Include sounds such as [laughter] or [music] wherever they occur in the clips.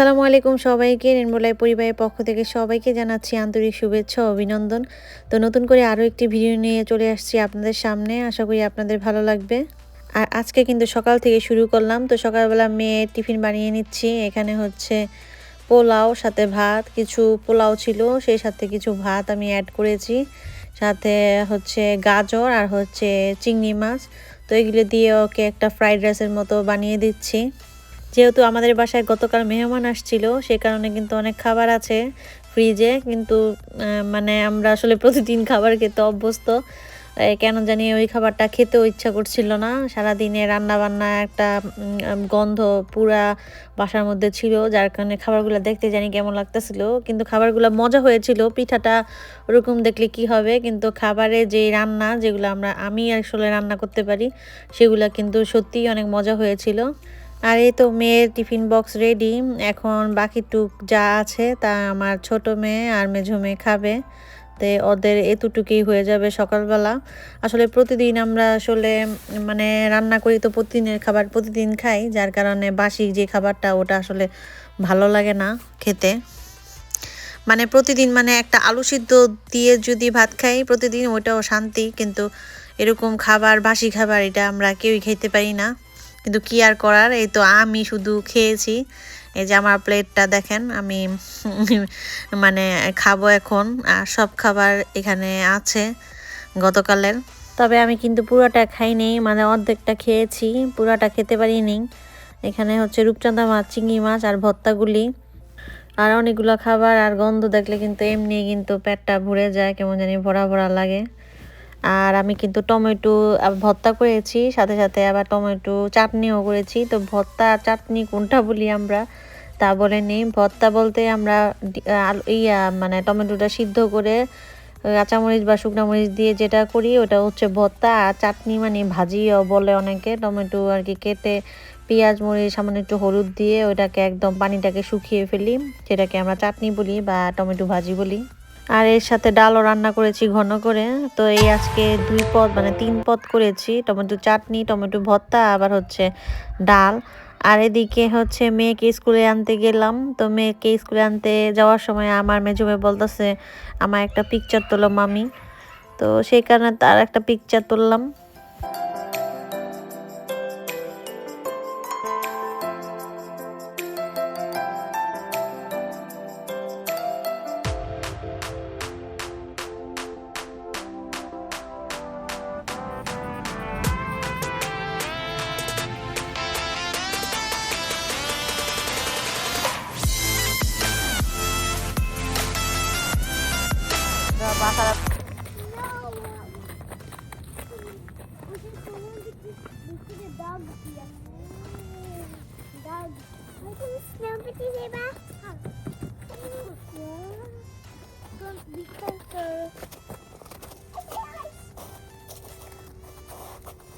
আসসালামু আলাইকুম সবাইকে নির্মলায় পরিবারের পক্ষ থেকে সবাইকে জানাচ্ছি আন্তরিক শুভেচ্ছা অভিনন্দন। তো নতুন করে আরও একটি ভিডিও নিয়ে চলে আসছি আপনাদের সামনে, আশা করি আপনাদের ভালো লাগবে। আর আজকে কিন্তু সকাল থেকে শুরু করলাম, তো সকালবেলা মেয়ে টিফিন বানিয়ে নিচ্ছি। এখানে হচ্ছে পোলাও, সাথে ভাত, কিছু পোলাও ছিল, সেই সাথে কিছু ভাত আমি অ্যাড করেছি। সাথে হচ্ছে গাজর আর হচ্ছে চিংড়ি মাছ। তো এগুলো দিয়ে ওকে একটা ফ্রাইড রাইসের মতো বানিয়ে দিচ্ছি। যেহেতু আমাদের বাসায় গতকাল মেহমান আসছিল, সে কারণে কিন্তু অনেক খাবার আছে ফ্রিজে কিন্তু মানে আমরা আসলে প্রতিদিন খাবার খেতে অভ্যস্ত। কেন জানি ওই খাবারটা খেতেও ইচ্ছা করছিল না। সারাদিনে রান্না বান্না একটা গন্ধ পুরা বাসার মধ্যে ছিল, যার কারণে খাবারগুলো দেখতে জানি কেমন লাগতেছিল। কিন্তু খাবারগুলো মজা হয়েছিল, পিঠাটা ওরকম দেখলে কি হবে, কিন্তু খাবারে যে রান্না, যেগুলো আমরা, আমি আসলে রান্না করতে পারি, সেগুলো কিন্তু সত্যিই অনেক মজা হয়েছিল। আর এই তো মেয়ের টিফিন বক্স রেডি এখন বাকি টুক যা আছে তা আমার ছোট মেয়ে আর মেঝো মেয়ে খাবে। তো ওদের এতটুকুই হয়ে যাবে সকালবেলা। আসলে প্রতিদিন আমরা আসলে মানে রান্না করি তো প্রতিদিনের খাবার প্রতিদিন খাই, যার কারণে বাসি যে খাবারটা ওটা আসলে ভালো লাগে না খেতে। মানে প্রতিদিন মানে একটা আলু সিদ্ধ দিয়ে যদি ভাত খাই, প্রতিদিন ওটাও শান্তি, কিন্তু এরকম খাবার, বাসি খাবার এটা আমরা কেউই খেতে পারি না। কিন্তু কি আর করার? এই তো আমি শুধু খেয়েছি। এই যে আমার প্লেটটা দেখেন, আমি [laughs] মানে খাব এখন। আর সব খাবার এখানে আছে গতকালের। তবে আমি কিন্তু পুরোটা খাইনি মানে অর্ধেকটা খেয়েছি। পুরোটা খেতে পারিনি এখানে হচ্ছে রূপচাঁদা মাছ, চিংড়ি মাছ আর ভর্তাগুলি। আর অনেকগুলো খাবার আর গন্ধ দেখলে কিন্তু এমনি কিন্তু পেটটা ভরে যায়, কেমন জানি ভরা ভরা লাগে। আর আমি কিন্তু টমেটো ভর্তা করেছি, সাথে সাথে আবার টমেটো চাটনিও করেছি। তো ভর্তা চাটনি কোনটা বলি আমরা? তা বলে নেই। ভর্তা বলতে আমরা ইয়া মানে টমেটোটা সিদ্ধ করে কাঁচামরিচ বা শুকনো মরিচ দিয়ে যেটা করি, ওটা হচ্ছে ভর্তা। আর চাটনি মানে ভাজিও বলে অনেকে। টমেটো আর কি কেটে পেঁয়াজ, মরিচ, সামান্য একটু হলুদ দিয়ে ওটাকে একদম পানিটাকে শুকিয়ে ফেলি সেটাকে আমরা চাটনি বলি বা টমেটো ভাজি বলি। আর এর সাথে ডালও রান্না করেছি ঘন করে। তো এই আজকে দুই পদ মানে তিন পদ করেছি। টমেটো চাটনি, টমেটো ভর্তা, আবার হচ্ছে ডাল। আর এদিকে হচ্ছে মেয়েকে স্কুলে আনতে গেলাম। তো মেয়েকে স্কুলে আনতে যাওয়ার সময় আমার মেজো মেয়ে বলতেছে, আমার একটা পিকচার তোলো মামি। তো সেই কারণে তার একটা পিকচার তুললাম।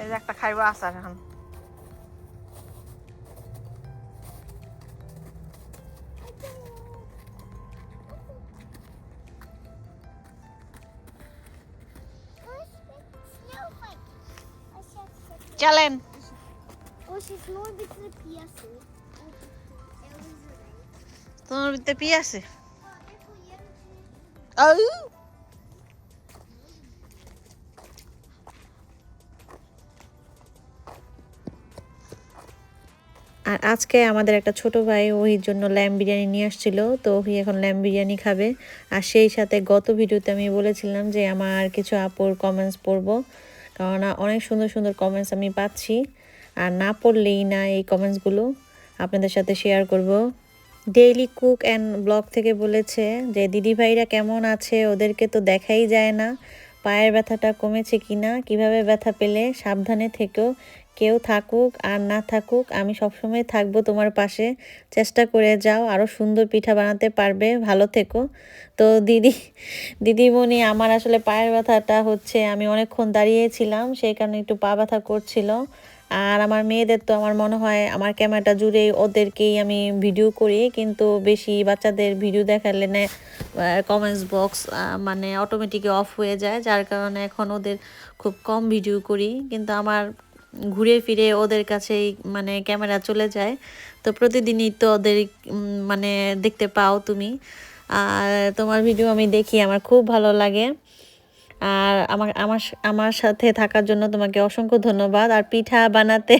এই যে একটা খাইবো আচার এখন. চলেন. তোমার ভিতরে পিয়ে আছে আউ! আর আজকে আমাদের একটা ছোট ভাই ওহির জন্য ল্যাম্ব বিরিয়ানি নিয়ে আসছিল, তো ওহি এখন ল্যাম্ব বিরিয়ানি খাবে। আর সেই সাথে গত ভিডিওতে আমি বলেছিলাম যে আমার কিছু আপুর কমেন্টস পড়ব কারণ অনেক সুন্দর সুন্দর কমেন্টস আমি পাচ্ছি। আর না পড়লেই না এই কমেন্টসগুলো আপনাদের সাথে শেয়ার করব। ডেইলি কুক অ্যান্ড ব্লগ থেকে বলেছে যে দিদি ভাইরা কেমন আছে? ওদেরকে তো দেখাই যায় না। পায়ের ব্যথাটা কমেছে কিনা কীভাবে ব্যথা পেলে? সাবধানে থেকেও কেউ থাকুক আর না থাকুক, আমি সবসময় থাকব তোমার পাশে। চেষ্টা করে যাও আরও সুন্দর পিঠা বানাতে পারবে। ভালো থেকো। তো দিদি, দিদিমণি, আমার আসলে পায়ের ব্যথাটা হচ্ছে, আমি অনেকক্ষণ দাঁড়িয়েছিলাম, সেই কারণে একটু পা ব্যথা করছিল। আর আমার মেয়েদের তো আমার মনে হয় আমার ক্যামেরাটা জুড়ে ওদেরকেই আমি ভিডিও করি, কিন্তু বেশি বাচ্চাদের ভিডিও দেখালে না কমেন্টস বক্স মানে অটোমেটিক অফ হয়ে যায়, যার কারণে এখন ওদের খুব কম ভিডিও করি, কিন্তু আমার ঘুরে ফিরে ওদের কাছেই মানে ক্যামেরা চলে যায়। তো প্রতিদিনই তো ওদের মানে দেখতে পাও তুমি। আর তোমার ভিডিও আমি দেখি, আমার খুব ভালো লাগে। আর আমার আমার আমার সাথে থাকার জন্য তোমাকে অসংখ্য ধন্যবাদ। আর পিঠা বানাতে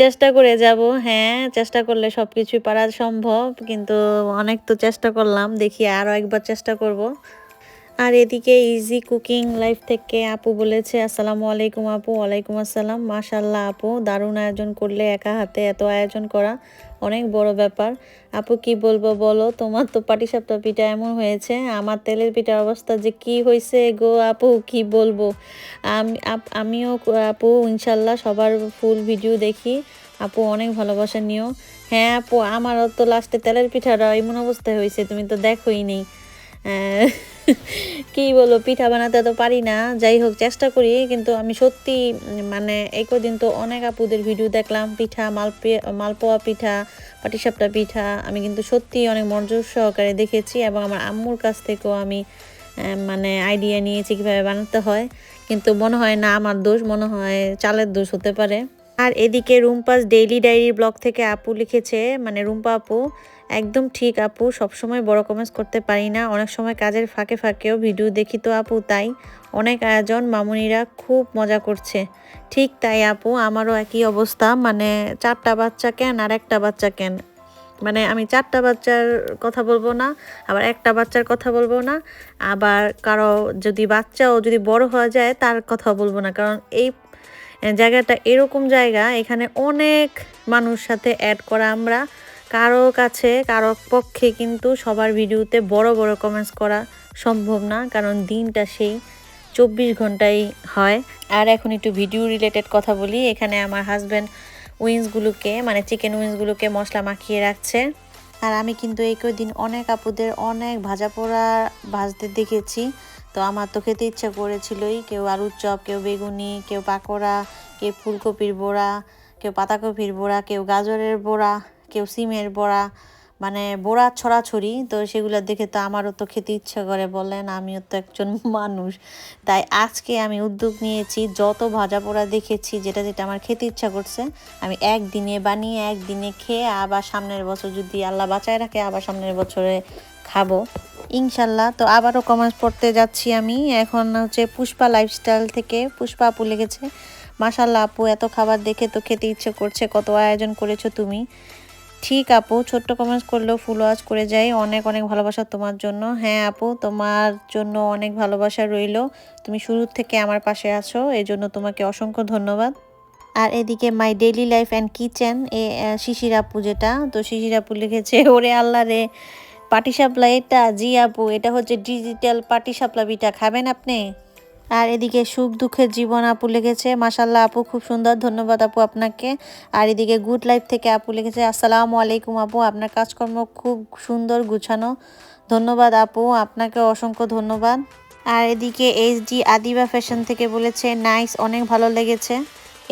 চেষ্টা করে যাব। হ্যাঁ চেষ্টা করলে সব কিছুই পারা সম্ভব, কিন্তু অনেক তো চেষ্টা করলাম। দেখি আরও একবার চেষ্টা করব। আর এদিকে ইজি কুকিং লাইফ থেকে আপু বলেছে, আসসালামু আলাইকুম আপু, ওয়ালাইকুম আসসালাম। মাশাল্লাহ আপু, দারুণ আয়োজন করলে একা হাতে এত আয়োজন করা। অনেক বড় ব্যাপার। আপু কি বলব বলো? তোমার তো পাটিসাপটা পিঠা এমন হয়েছে, আমার তেলের পিঠার অবস্থা যে কি হয়েছে গো আপু, কি বলব? আমি আমিও আপু, ইনশাল্লাহ সবার ফুল ভিডিও দেখি। আপু, অনেক ভালোবাসা নিও। হ্যাঁ আপু, আমারও তো লাস্টে তেলের পিঠাটা এমন অবস্থায় হয়েছে তুমি তো দেখোই নেই কি বলো পিঠা বানাতে তো পারি না। যাই হোক, চেষ্টা করি, কিন্তু আমি সত্যি মানে এই কদিন তো অনেক আপুদের ভিডিও দেখলাম, পিঠা মালপে মালপোয়া পিঠা, পাটিসাপটা পিঠা। আমি কিন্তু সত্যি অনেক মনোযোগ সহকারে দেখেছি এবং আমার আম্মুর কাছ থেকেও আমি মানে আইডিয়া নিয়েছি কীভাবে বানাতে হয়। কিন্তু মনে হয় না, আমার দোষ, মনে হয় চালের দোষ হতে পারে। আর এদিকে রুম্পাস ডেইলি ডায়েরি ব্লগ থেকে আপু লিখেছে মানে রুম্পা আপু, একদম ঠিক আপু, সবসময় বড় কমেন্টস করতে পারি না। অনেক সময় কাজের ফাঁকে ফাঁকেও ভিডিও দেখি তো আপু, তাই অনেক আয়োজন মামুনিরা খুব মজা করছে। ঠিক তাই আপু, আমারও একই অবস্থা মানে চারটা বাচ্চা কেন আর একটা বাচ্চা কেন? মানে আমি চারটা বাচ্চার কথা বলব না, আবার একটা বাচ্চার কথা বলব না, আবার কারও যদি বাচ্চাও যদি বড় হয়ে যায় তার কথা বলব না, কারণ এই জায়গাটা এরকম জায়গা, এখানে অনেক মানুষ সাথে অ্যাড করা আমরা। কারও কাছে, কারও পক্ষে কিন্তু সবার ভিডিওতে বড় বড় কমেন্টস করা সম্ভব না, কারণ দিনটা সেই চব্বিশ ঘন্টাই হয়। আর এখন একটু ভিডিও রিলেটেড কথা বলি, এখানে আমার হাজব্যান্ড উইংসগুলোকে মানে চিকেন উইংসগুলোকে মশলা মাখিয়ে রাখছে। আর আমি কিন্তু এই দিন অনেক আপুদের অনেক ভাজা পোড়া ভাজতে দেখেছি। তো আমার তো খেতে ইচ্ছা করেছিলই। কেউ আলুর চপ, কেউ বেগুনি, কেউ পাকোড়া, কেউ ফুলকপির বড়া, কেউ পাতাকপির বড়া, কেউ গাজরের বড়া, কেউ সিমের বড়া মানে বড়া ছড়াছড়ি। তো সেগুলো দেখে তো আমারও তো খেতে ইচ্ছা করে বলেন, আমিও তো একজন মানুষ। তাই আজকে আমি উদ্যোগ নিয়েছি, যত ভাজা পোড়া দেখেছি, যেটা যেটা আমার খেতে ইচ্ছা করছে, আমি একদিনে বানিয়ে, একদিনে খেয়ে, আবার সামনের বছর যদি আল্লাহ বাঁচায় রাখে, আবার সামনের বছরে খাব। ইনশাল্লাহ। তো আবারও কমেন্টস পড়তে যাচ্ছি আমি। এখন হচ্ছে পুষ্পা লাইফস্টাইল থেকে পুষ্পা আপু লেগেছে। মাশাল্লাহ আপু, এত খাবার দেখে তো খেতে ইচ্ছে করছে। কত আয়োজন করেছ তুমি। ঠিক আপু, ছোট্ট কমেন্টস করলেও ফুল ওয়াচ করে যাই। অনেক অনেক ভালোবাসা তোমার জন্য। হ্যাঁ আপু, তোমার জন্য অনেক ভালোবাসা রইল। তুমি শুরুর থেকে আমার পাশে আছো। এই জন্য তোমাকে অসংখ্য ধন্যবাদ। আর এদিকে my daily life and kitchen এ শিশির আপু যেটা, তো শিশির আপু লিখেছে, ওরে আল্লাহ রে পাটিসাপলা, এটা জি আপু, এটা হচ্ছে ডিজিটাল পাটিসাপলা পিঠা, খাবেন আপনি? আর এদিকে সুখ দুঃখের জীবন আপু লেগেছে মাসাল্লাহ আপু খুব সুন্দর, ধন্যবাদ আপু আপনাকে। আর এদিকে গুড লাইফ থেকে আপু লেগেছে, আসসালামু আলাইকুম আপু, আপনার কাজকর্ম খুব সুন্দর গুছানো। ধন্যবাদ আপু, আপনাকে অসংখ্য ধন্যবাদ। আর এদিকে এইচডি আদিবা ফ্যাশন থেকে বলেছে নাইস অনেক ভালো লেগেছে।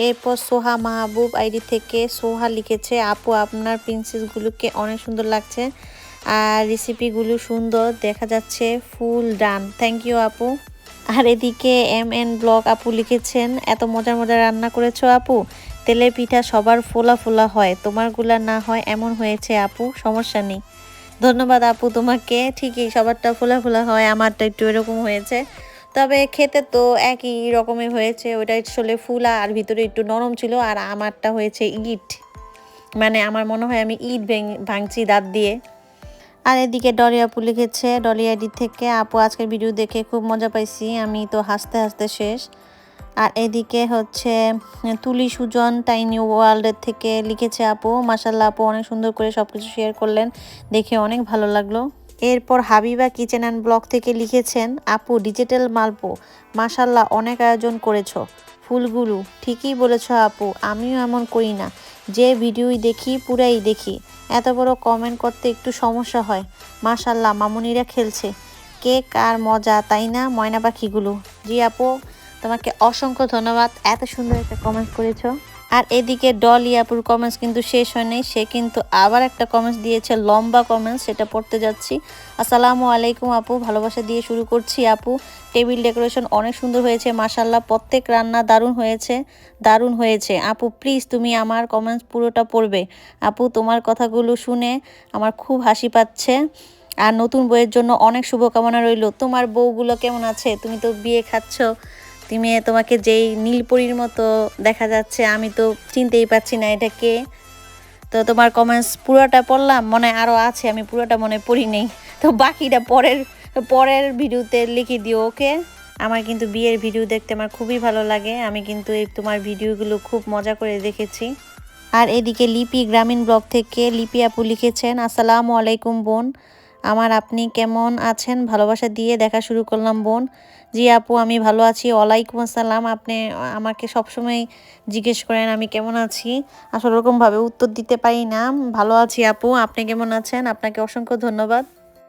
এরপর সোহা মাহবুব আইডি থেকে সোহা লিখেছে, আপু, আপনার প্রিন্সেসগুলোকে অনেক সুন্দর লাগছে। আর রেসিপিগুলো সুন্দর, দেখা যাচ্ছে ফুল ডান। থ্যাংক ইউ আপু। আর এদিকে এম এন ব্লগ আপু লিখেছেন, এত মজার মজার রান্না করেছ আপু। তেলে পিঠা সবার ফোলা ফোলা হয়, তোমারগুলা না হয় এমন হয়েছে আপু, সমস্যা নেই। ধন্যবাদ আপু তোমাকে, ঠিকই সবারটা ফোলা ফোলা হয়, আমারটা একটু এরকম হয়েছে। তবে খেতে তো একই রকমের হয়েছে ওটা আসলে ফুলা আর ভিতরে একটু নরম ছিল আর আমারটা হয়েছে ইট। মানে আমার মনে হয় আমি ইট ভেঙ- ভাঙছি দাঁত দিয়ে। আর এদিকে ডলি আপু লিখেছে, ডলি আইডি থেকে আপু আজকের ভিডিও দেখে খুব মজা পাইছি, আমি তো হাসতে হাসতে শেষ। আর এদিকে হচ্ছে, তুলি সুজন টাইনি ওয়ার্ল্ডের থেকে লিখেছে, আপু মাসাল্লাহ আপু অনেক সুন্দর করে সব কিছু শেয়ার করলেন, দেখে অনেক ভালো লাগল। এরপর হাবিবা কিচেন অ্যান্ড ব্লগ থেকে লিখেছেন, আপু ডিজিটাল মালপো মাসাল্লাহ অনেক আয়োজন করেছ, ফুলগুলো ঠিকই বলেছ আপু, আমিও এমন করি না। যে ভিডিওই দেখি, পুরাই দেখি। এত বড় কমেন্ট করতে একটু সমস্যা হয়। মাশাল্লাহ মামুনিরা খেলছে। কেক আর মজা, তাই না, ময়না পাখিগুলো? জি আপু, তোমাকে অসংখ্য ধন্যবাদ। এত সুন্দর একটা কমেন্ট করেছ। আর এদিকে ডলি আপুর কমেন্টস কিন্তু শেষ হয় নাই। সে কিন্তু আবার একটা কমেন্টস দিয়েছে, লম্বা কমেন্টস সেটা পড়তে যাচ্ছি। আসসালামু আলাইকুম আপু, ভালোবাসা দিয়ে শুরু করছি আপু। টেবিল ডেকোরেশন অনেক সুন্দর হয়েছে মাসাল্লাহ প্রত্যেক রান্না দারুণ হয়েছে দারুণ হয়েছে। আপু প্লিজ তুমি আমার কমেন্টস পুরোটা পড়বে। আপু, তোমার কথাগুলো শুনে আমার খুব হাসি পাচ্ছে। আর নতুন বইয়ের জন্য অনেক শুভকামনা রইল। তোমার বউগুলো কেমন আছে? তুমি তো বিয়ে খাচ্ছ। তুমি তোমাকে যেই নীলপরির মতো দেখা যাচ্ছে, আমি তো চিনতেই পারছি না এটা কে। তো তোমার কমেন্টস পুরোটা পড়লাম, মনে আরও আছে, আমি পুরোটা মনে পড়ি নেই। তো বাকিটা পরের পরের ভিডিওতে লিখে দিও, ওকে? আমার কিন্তু বিয়ের ভিডিও দেখতে আমার খুবই ভালো লাগে, আমি কিন্তু এই তোমার ভিডিওগুলো খুব মজা করে দেখেছি। আর এদিকে লিপি গ্রামীণ ব্লগ থেকে লিপি আপু লিখেছেন, আসসালামু আলাইকুম বোন। আমার আপনি কেমন আছেন? ভালোবাসা দিয়ে দেখা শুরু করলাম, বোন। জি আপু, আমি ভালো আছি। ওয়ালাইকুম আসসালাম। আপনি আমাকে সবসময় জিজ্ঞেস করেন, আমি কেমন আছি? আসলে ওরকমভাবে উত্তর দিতে পারি না। ভালো আছি আপু। আপনি কেমন আছেন? আপনাকে অসংখ্য ধন্যবাদ।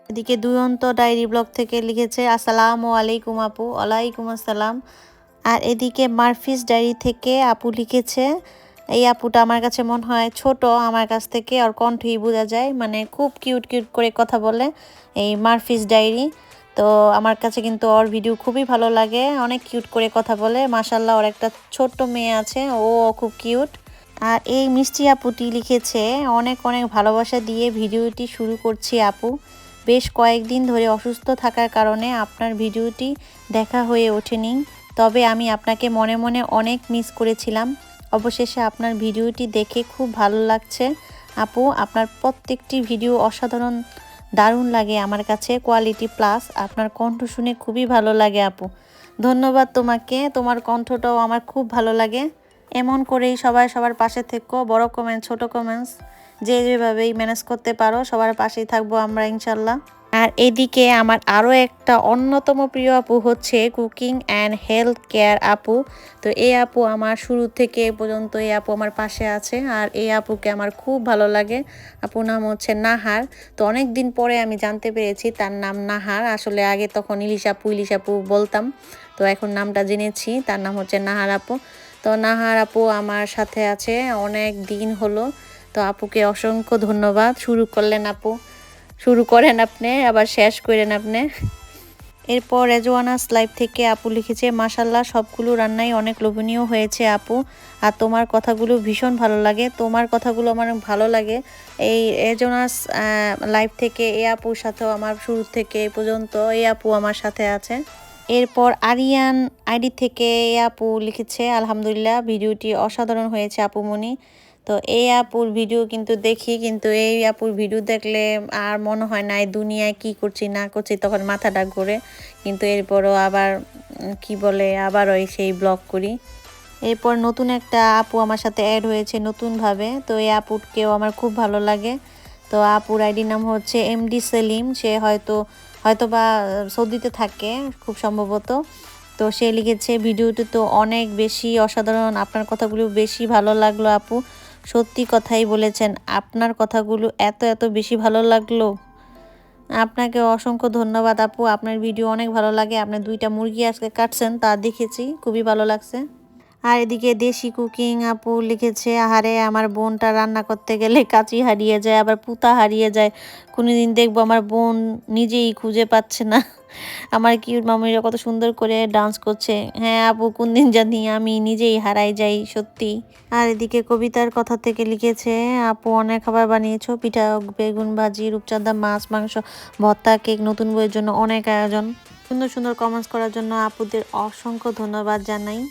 এদিকে দুয়ন্ত ডায়েরি ব্লগ থেকে লিখেছে, আসসালামু আলাইকুম আপু। ওয়ালাইকুম আসসালাম। আর এদিকে মারফিস ডায়েরি থেকে আপু লিখেছে এই আপুটা আমার কাছে মনে হয় ছোট, আমার কাছ থেকে ওর কণ্ঠই বোঝা যায়। মানে খুব কিউট কিউট করে কথা বলে এই মারফিস ডায়েরি। তো আমার কাছে কিন্তু ওর ভিডিও খুবই ভালো লাগে, অনেক কিউট করে কথা বলে। মাসাল্লাহ ওর একটা ছোট্ট মেয়ে আছে, ও খুব কিউট আর এই মিষ্টি আপুটি লিখেছে, অনেক অনেক ভালোবাসা দিয়ে ভিডিওটি শুরু করছি আপু। বেশ কয়েকদিন ধরে অসুস্থ থাকার কারণে আপনার ভিডিওটি দেখা হয়ে ওঠেনি। তবে আমি আপনাকে মনে মনে অনেক মিস করেছিলাম। অবশেষে আপনার ভিডিওটি দেখে খুব ভালো লাগছে। আপু, আপনার প্রত্যেকটি ভিডিও অসাধারণ, দারুণ লাগে আমার কাছে। কোয়ালিটি প্লাস আপনার কণ্ঠ শুনে খুবই ভালো লাগে আপু। ধন্যবাদ তোমাকে, তোমার কণ্ঠটাও আমার খুব ভালো লাগে। এমন করেই সবাই সবার পাশে থেকো, বড় কমেন্টস ছোট কমেন্টস যে যেভাবেই ম্যানেজ করতে পারো, সবার পাশেই থাকব আমরা ইনশাল্লাহ। আর এদিকে আমার আরও একটা অন্যতম প্রিয় আপু হচ্ছে কুকিং অ্যান্ড হেলথ কেয়ার আপু। তো এই আপু আমার শুরু থেকে পর্যন্ত এই আপু আমার পাশে আছে আর এই আপুকে আমার খুব ভালো লাগে। আপুর নাম হচ্ছে নাহার। তো অনেক দিন পরে আমি জানতে পেরেছি তার নাম নাহার। আসলে আগে তখন ইলিশ আপু ইলিশ আপু বলতাম। তো এখন নামটা জেনেছি, তার নাম হচ্ছে নাহার আপু। তো নাহার আপু আমার সাথে আছে অনেক দিন হলো। তো আপুকে অসংখ্য ধন্যবাদ। শুরু করলেন আপু। শুরু করেন আপনি, আবার শেষ করেন আপনি। এরপর রেজওয়ানাস লাইভ থেকে আপু লিখেছে মাসাল্লাহ সবগুলো রান্নাই অনেক লোভনীয় হয়েছে আপু। আর তোমার কথাগুলো ভীষণ ভালো লাগে। তোমার কথাগুলো আমার ভালো লাগে। এই রেজওয়ানাস লাইভ থেকে এ আপুর সাথেও আমার শুরু থেকে এ পর্যন্ত এই আপু আমার সাথে আছে। এরপর আরিয়ান আইডি থেকে এ আপু লিখেছে, আলহামদুলিল্লাহ, ভিডিওটি অসাধারণ হয়েছে আপুমণি তো এই আপুর ভিডিও কিন্তু দেখি, কিন্তু এই আপুর ভিডিও দেখলে আর মনে হয় না এই দুনিয়ায় কি করছি, না করছি, তখন মাথাটা ঘোরে। কিন্তু এরপরও আবার কি বলে আবার ওই সেই ব্লগ করি। এরপর নতুন একটা আপু আমার সাথে অ্যাড হয়েছে নতুনভাবে। তো এই আপুকেও আমার খুব ভালো লাগে। তো আপুর আইডি নাম হচ্ছে এমডি সেলিম সে হয়তো হয়তো বা সৌদিতে থাকে, খুব সম্ভবত। তো সে লিখেছে ভিডিওটি তো অনেক বেশি অসাধারণ, আপনার কথাগুলো বেশি ভালো লাগল আপু। সত্যি কথাই বলেছেন, আপনার কথাগুলো এত এত বেশি ভালো লাগল। আপনাকে অসংখ্য ধন্যবাদ আপু, আপনার ভিডিও অনেক ভালো লাগে আপনার দুইটা মুরগি আজকে কাটছেন তা দেখেছি, খুবই ভালো লাগছে। আর এদিকে দেশি কুকিং আপু লিখেছে, আহারে, আমার বোনটা রান্না করতে গেলে কাঁচি হারিয়ে যায়, আবার পুতা হারিয়ে যায়। কোনো দিন দেখব আমার বোন নিজেই খুঁজে পাচ্ছে না। আমার কিউট মামিরা কত সুন্দর করে ডান্স করছে। হ্যাঁ আপু, কোন দিন জানি আমি নিজেই হারাই যাই, সত্যি। আর এদিকে কবিতার কথা থেকে লিখেছে, আপু, অনেক খাবার বানিয়েছ, পিঠা, বেগুন ভাজি, রূপচাঁদা, মাছ, মাংস, ভর্তা, কেক, নতুন বইয়ের জন্য অনেক আয়োজন। সুন্দর সুন্দর কমেন্টস করার জন্য আপুদের অসংখ্য ধন্যবাদ জানাই।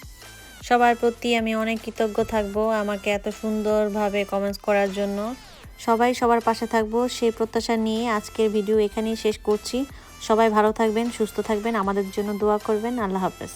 সবার প্রতি আমি অনেক কৃতজ্ঞ থাকব আমাকে এত সুন্দরভাবে কমেন্টস করার জন্য। সবাই সবার পাশে থাকব, সেই প্রত্যাশা নিয়ে আজকের ভিডিও এখানেই শেষ করছি। সবাই ভালো থাকবেন, সুস্থ থাকবেন, আমাদের জন্য দোয়া করবেন। আল্লাহ হাফেজ।